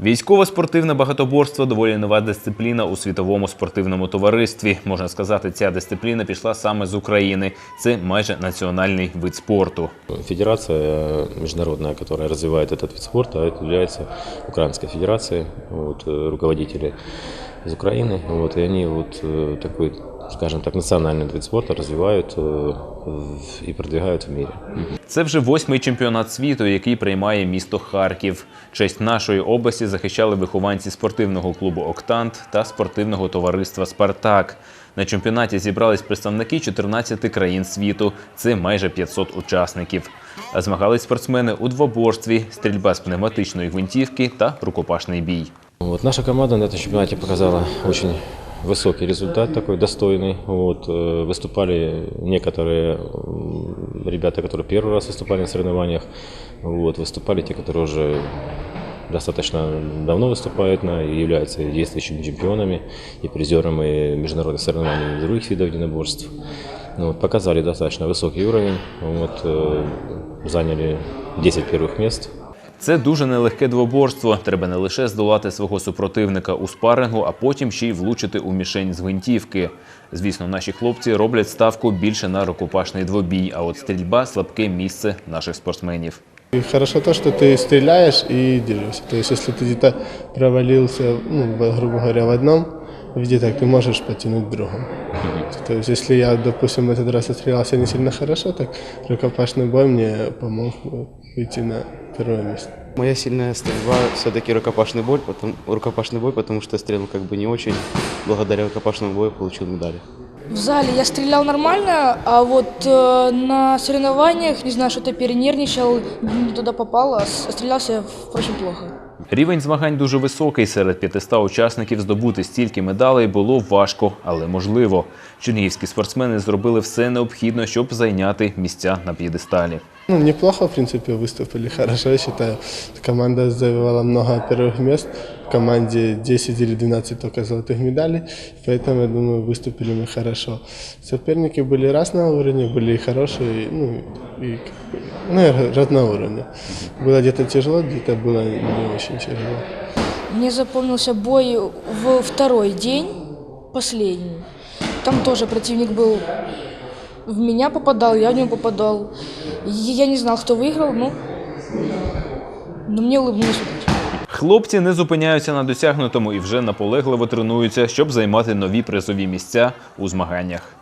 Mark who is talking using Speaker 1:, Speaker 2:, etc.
Speaker 1: Військово-спортивне багатоборство доволі нова дисципліна у світовому спортивному товаристві. Можна сказати, ця дисципліна пішла саме з України. Це майже національний вид спорту.
Speaker 2: Федерация э, международная, которая развивает этот вид спорта, это является Украинской федерацией. Вот, э, руководители из Украины. Вот, и они вот э, такой, скажем так, национальный вид спорта развивают э, в- и продвигают в мире.
Speaker 1: Це вже восьмий чемпіонат світу, який приймає місто Харків. Честь нашої області захищали вихованці спортивного клубу Октант та спортивного товариства Спартак. На чемпіонаті зібрались представники 14 країн світу. Це майже 500 учасників. А змагались спортсмени у двоборстві, стрільба з пневматичної гвинтівки та рукопашний бій.
Speaker 2: Вот, наша команда на этом чемпионате показала очень высокий результат, такой достойный. Вот, э, выступали некоторые м, ребята, которые первый раз выступали на соревнованиях. Вот, выступали те, которые уже достаточно давно выступают на, и являются действующими чемпионами и призерами международных соревнований других видов единоборств. Ну, вот, показали достаточно высокий уровень. Вот, э, заняли 10 первых мест.
Speaker 1: Це дуже нелегке двоборство. Треба не лише здолати свого супротивника у спарингу, а потім ще й влучити у мішень з гвинтівки. Звісно, наші хлопці роблять ставку більше на рукопашний двобій, а от стрільба слабке місце наших спортсменів.
Speaker 3: И хорошо то, что ты стреляешь и дерешься. То есть, если ты где-то провалился, ну, в- грубо говоря, в одном виде, так ты можешь потянуть в другом. То есть, если я, допустим, в этот раз отстрелялся не сильно хорошо, так рукопашный бой мне помог э, выйти на первое место.
Speaker 4: Моя сильная стрельба все-таки рукопашный бой, потому, рукопашный бой, потому что я стрелял как бы не очень. Благодаря рукопашному бою получил медали.
Speaker 5: В зале я стрелял нормально, а вот э, на соревнованиях, не знаю, что-то перенервничал, не туда попал, а с- стрелялся я, впрочем, плохо.
Speaker 1: Рівень змагань дуже високий. Серед 500 учасників здобути стільки медалей було важко, але можливо. Чернігівські спортсмени зробили все необхідне, щоб зайняти місця на п'єдесталі.
Speaker 3: Ну, неплохо, в принципе, выступили хорошо, я считаю. Команда завоевала много первых мест. В команде 10 или 12 только золотых медалей, поэтому, я думаю, выступили мы хорошо. Соперники были разного уровня, были и хорошие, ну, и как бы, ну, и разного уровня. Было где-то тяжело, где-то было не очень тяжело.
Speaker 5: Мне запомнился бой в второй день, последний. Там тоже противник был в меня попадал, я в него попадал. Я не знал, кто выиграл, ну, но мне улыбнулась удача.
Speaker 1: Хлопці не зупиняються на досягнутому і вже наполегливо тренуються, щоб займати нові призові місця у змаганнях.